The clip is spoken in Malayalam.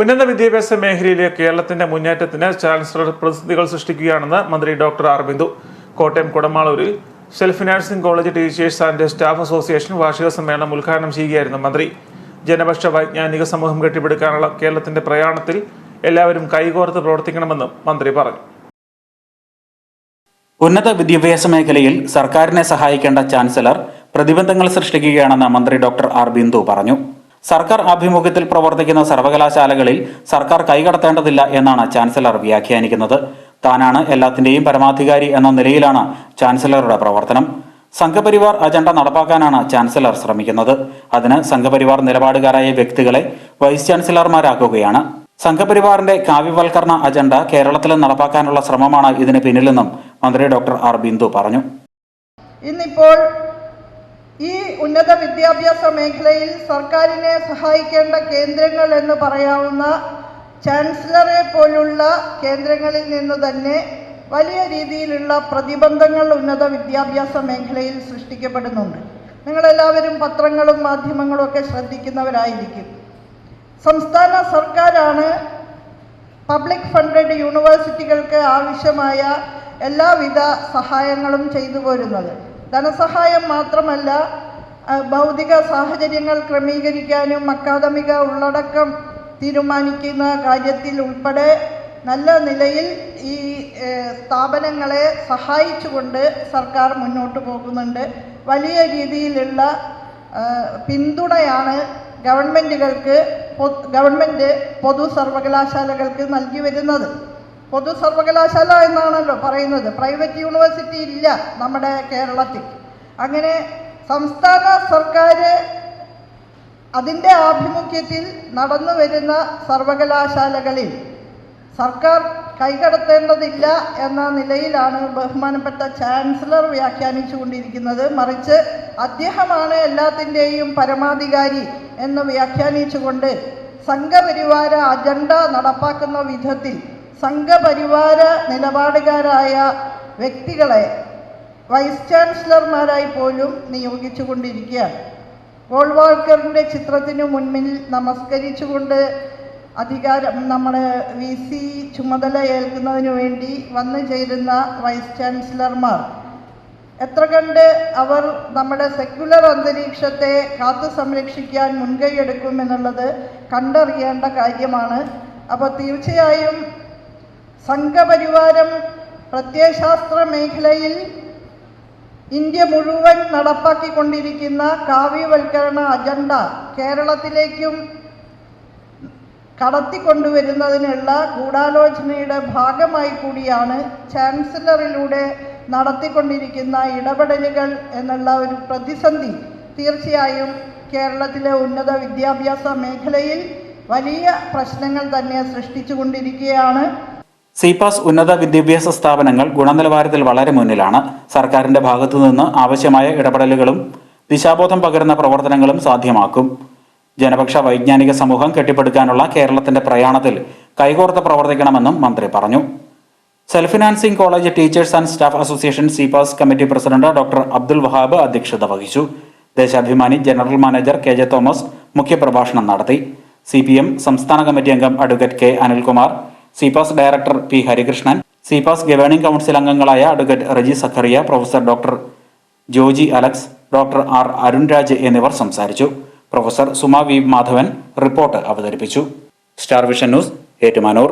ഉന്നത വിദ്യാഭ്യാസ മേഖലയിലെ കേരളത്തിന്റെ മുന്നേറ്റത്തിന് ചാൻസലർ പ്രതിസന്ധികൾ സൃഷ്ടിക്കുകയാണെന്ന് മന്ത്രി doctor R Bindu Kottayam കുടമാളൂരിൽ self financing college teachers and staff association വാർഷിക സമ്മേളനം ഉദ്ഘാടനം ചെയ്യുകയായിരുന്നു മന്ത്രി. ജനപക്ഷ വൈജ്ഞാനിക സമൂഹം കെട്ടിപ്പടുക്കാനുള്ള കേരളത്തിന്റെ പ്രയാണത്തിൽ എല്ലാവരും കൈകോർത്ത് പ്രവർത്തിക്കണമെന്നും മന്ത്രി പറഞ്ഞു. ഉന്നത വിദ്യാഭ്യാസ മേഖലയിൽ സർക്കാരിനെ സഹായിക്കേണ്ട ചാൻസലർ പ്രതിബന്ധങ്ങൾ സൃഷ്ടിക്കുകയാണെന്ന് മന്ത്രി ഡോക്ടർ ആർ ബിന്ദു പറഞ്ഞു. സർക്കാർ ആഭിമുഖ്യത്തിൽ പ്രവർത്തിക്കുന്ന സർവകലാശാലകളിൽ സർക്കാർ കൈകടത്തേണ്ടതില്ല എന്നാണ് ചാൻസലർ വ്യാഖ്യാനിക്കുന്നത്. താനാണ് എല്ലാത്തിന്റെയും പരമാധികാരി എന്ന നിലയിലാണ് ചാൻസലറുടെ പ്രവർത്തനം. സംഘപരിവാർ അജണ്ട നടപ്പാക്കാനാണ് ചാൻസലർ ശ്രമിക്കുന്നത്. അതിന് സംഘപരിവാർ നിലപാടുകാരായ വ്യക്തികളെ വൈസ് ചാൻസലർമാരാക്കുകയാണ്. സംഘപരിവാറിന്റെ കാവ്യവൽക്കരണ അജണ്ട കേരളത്തിൽ നടപ്പാക്കാനുള്ള ശ്രമമാണ് ഇതിന് പിന്നിലെന്നും മന്ത്രി ഡോക്ടർ ആർ ബിന്ദു പറഞ്ഞു. ഇന്നിപ്പോൾ ഈ ഉന്നത വിദ്യാഭ്യാസ മേഖലയിൽ സർക്കാരിനെ സഹായിക്കേണ്ട കേന്ദ്രങ്ങൾ എന്ന് പറയാവുന്ന ചാൻസലറെ പോലുള്ള കേന്ദ്രങ്ങളിൽ നിന്ന് തന്നെ വലിയ രീതിയിലുള്ള പ്രതിബന്ധങ്ങൾ ഉന്നത വിദ്യാഭ്യാസ മേഖലയിൽ സൃഷ്ടിക്കപ്പെടുന്നുണ്ട്. നിങ്ങളെല്ലാവരും പത്രങ്ങളും മാധ്യമങ്ങളും ഒക്കെ ശ്രദ്ധിക്കുന്നവരായിരിക്കും. സംസ്ഥാന സർക്കാരാണ് പബ്ലിക് ഫണ്ടഡ് യൂണിവേഴ്സിറ്റികൾക്ക് ആവശ്യമായ എല്ലാവിധ സഹായങ്ങളും ചെയ്തു പോരുന്നത്. ധനസഹായം മാത്രമല്ല ഭൗതിക സാഹചര്യങ്ങൾ ക്രമീകരിക്കാനും അക്കാദമിക ഉള്ളടക്കം തീരുമാനിക്കുന്ന കാര്യത്തിൽ ഉൾപ്പെടെ നല്ല നിലയിൽ ഈ സ്ഥാപനങ്ങളെ സഹായിച്ചുകൊണ്ട് സർക്കാർ മുന്നോട്ട് പോകുന്നുണ്ട്. വലിയ രീതിയിലുള്ള പിന്തുണയാണ് ഗവൺമെന്റുകൾക്ക് ഗവൺമെന്റ് പൊതു സർവകലാശാലകൾക്ക് നൽകി വരുന്നത്. പൊതു സർവകലാശാല എന്നാണല്ലോ പറയുന്നത്. പ്രൈവറ്റ് യൂണിവേഴ്സിറ്റി ഇല്ല നമ്മുടെ കേരളത്തിൽ. അങ്ങനെ സംസ്ഥാന സർക്കാർ അതിന്റെ ആഭിമുഖ്യത്തിൽ നടന്നു വരുന്ന സർവകലാശാലകളിൽ സർക്കാർ കൈകടത്തേണ്ടതില്ല എന്ന നിലയിലാണ് ബഹുമാനപ്പെട്ട ചാൻസലർ വ്യാഖ്യാനിച്ചുകൊണ്ടിരിക്കുന്നത്. മറിച്ച് അദ്ദേഹമാണ് എല്ലാത്തിന്റെയും പരമാധികാരി എന്ന് വ്യാഖ്യാനിച്ചുകൊണ്ട് സംഘപരിവാര അജണ്ട നടപ്പാക്കുന്ന വിധത്തിൽ സംഘപരിവാര നിലപാടുകാരായ വ്യക്തികളെ വൈസ് ചാൻസലർമാരായി പോലും നിയോഗിച്ചുകൊണ്ടിരിക്കുകയാണ്. ഗോൾവാൾക്കറിന്റെ ചിത്രത്തിനു മുന്നിൽ നമസ്കരിച്ചുകൊണ്ട് അധികാരം നമ്മൾ വി സി ചുമതല ഏൽക്കുന്നതിനു വേണ്ടി വന്നു ചേരുന്ന വൈസ് ചാൻസലർമാർ. എത്ര കണ്ട് അവർ നമ്മുടെ സെക്യുലർ അന്തരീക്ഷത്തെ കാത്തു സംരക്ഷിക്കാൻ മുൻകൈയെടുക്കുമെന്നുള്ളത് കണ്ടറിയേണ്ട കാര്യമാണ്. അപ്പോൾ തീർച്ചയായും സംഘപരിവാരം പ്രത്യയശാസ്ത്ര മേഖലയിൽ ഇന്ത്യ മുഴുവൻ നടപ്പാക്കിക്കൊണ്ടിരിക്കുന്ന കാവ്യവൽക്കരണ അജണ്ട കേരളത്തിലേക്കും കടത്തിക്കൊണ്ടുവരുന്നതിനുള്ള ഗൂഢാലോചനയുടെ ഭാഗമായി കൂടിയാണ് ചാൻസലറിലൂടെ നടത്തിക്കൊണ്ടിരിക്കുന്ന ഇടപെടലുകൾ എന്നുള്ള ഒരു പ്രതിസന്ധി തീർച്ചയായും കേരളത്തിലെ ഉന്നത വിദ്യാഭ്യാസ മേഖലയിൽ വലിയ പ്രശ്നങ്ങൾ തന്നെ സൃഷ്ടിച്ചുകൊണ്ടിരിക്കുകയാണ്. സിപാസ് ഉന്നത വിദ്യാഭ്യാസ സ്ഥാപനങ്ങൾ ഗുണനിലവാരത്തിൽ വളരെ മുന്നിലാണ്. സർക്കാരിന്റെ ഭാഗത്തു നിന്ന് ആവശ്യമായ ഇടപെടലുകളും ദിശാബോധം പകരുന്ന പ്രവർത്തനങ്ങളും സാധ്യമാക്കും. ജനപക്ഷ വൈജ്ഞാനിക സമൂഹം കെട്ടിപ്പടുക്കാനുള്ള കേരളത്തിന്റെ പ്രയാണത്തിൽ കൈകോർത്ത് പ്രവർത്തിക്കണമെന്നും മന്ത്രി പറഞ്ഞു. Self financing college teachers and staff association CPAS committee president doctor Abdul Wahab അധ്യക്ഷത വഹിച്ചു. Deshabhimani general manager K J Thomas മുഖ്യപ്രഭാഷണം നടത്തി. സി സംസ്ഥാന കമ്മിറ്റി അംഗം advocate K Anilkumar CPAS director P Harikrishnan CPAS governing council അംഗങ്ങളായ advocate Reji Zachariah professor doctor Joji Alex doctor R Arunraj എന്നിവർ സംസാരിച്ചു. Professor Suma V Madhavan report അവതരിപ്പിച്ചു. Star vision news Ettumanoor.